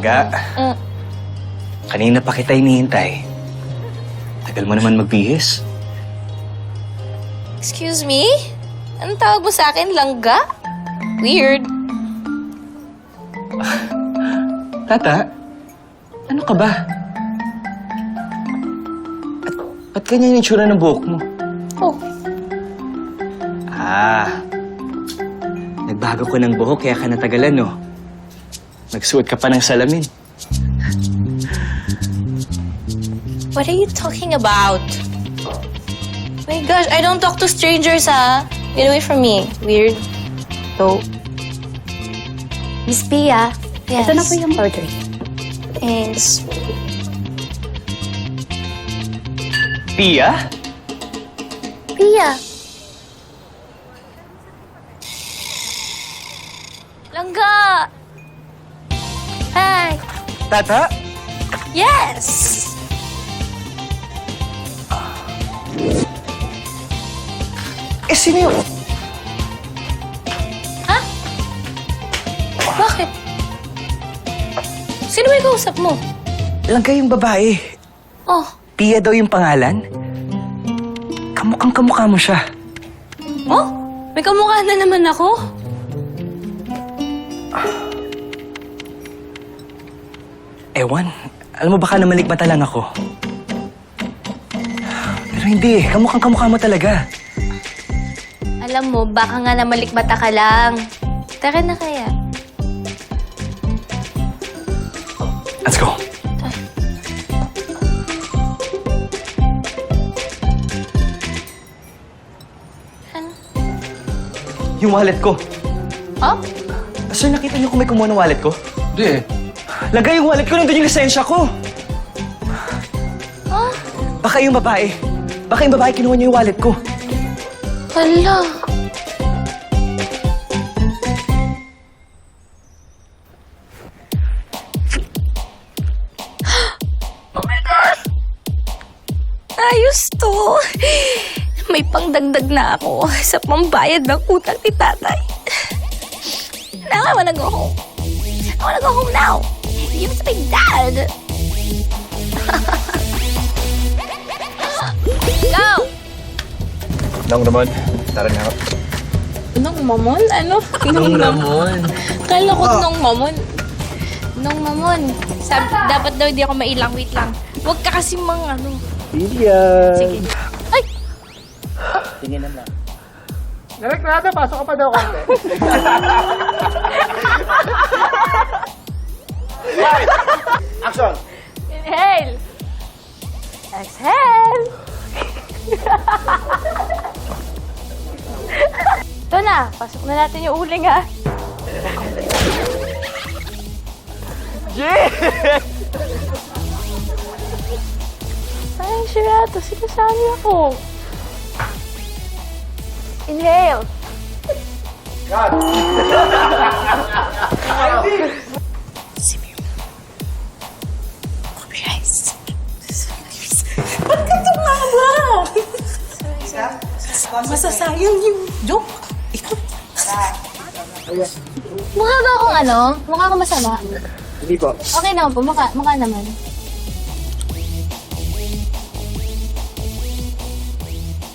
Langga, Mm. kanina pa kita hinihintay. Tagal mo naman magbihis. Excuse me? Anong tawag mo sa akin? Langga? Weird. Tata, ano ka ba? At, ba't ganyan yung tsura ng buhok mo? Oh, Ah, nagbago ko ng buhok kaya ka natagalan, no? Nagsuot ka pa ng salamin. what are you talking about? My gosh, I don't talk to strangers, ha? Get away from me. Weird. So, Miss Pia, yes. ito na po yung order. Thanks. Pia? Pia, Langga! Tata? Yes! Eh, sino yun? Bakit? Sino yung kausap mo? Langga yung babae. Oh, Pia daw yung pangalan. Kamukhang kamukha mo siya. oh? May kamukha na naman ako? Ewan, alam mo baka namalikmata lang ako. Pero hindi, kamukhang kamukha mo talaga. Alam mo, baka nga namalikbata ka lang. Tara na kaya. Let's go. Ano? Yung wallet ko. Oh? Sir, nakita niyo kung may kumuha ng wallet ko? Hindi eh. Lagay yung wallet ko, nandun yung lisensya ko. Oh? Baka yung babae. Baka yung babae kinuha niya yung wallet ko. Hala. Oh my gosh! Ayos to. May pangdagdag na ako sa pambayad ng utang ni tatay. Now I wanna go home. I wanna go home now. Give it to my dad. Go! Nang naman. Tara na. Nung mamon? Ano? Nung Ramon. Kala ko nung mamon. Nung mamon. Sabi, dapat daw hindi ako mailang. Wait lang. Huwag ka kasi mga ano. Pia. Sige. Ay! Direk na natin, pasok ka pa daw konti. Action! Inhale! Exhale! Ito na. Pasok na natin yung uling ha. Yeah! Ay, sirata. Sinasabi ako. Inhale. masasayang yung joke. Mukha ba akong ano? Mukha akong masama? Hindi po. Okay naman po, mukha, mukha naman.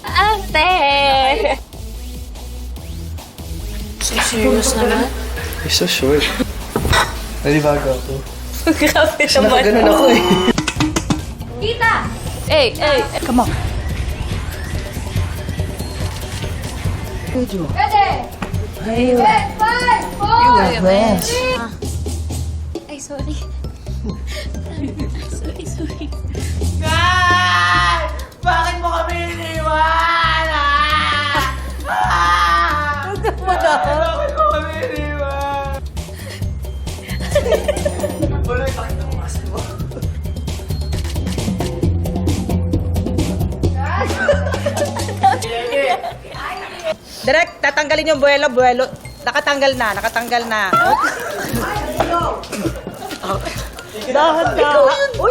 Ate! So serious naman? You're so short. Nalibago ako. Grabe Kasi nakaganon ako eh. Kita! Hey, hey, come on. Ay, sorry. sorry, sorry. Bakit mo kami iniwan? Direk, tatanggalin yung buwelo, buwelo. Nakatanggal na, nakatanggal na. Ako talaga.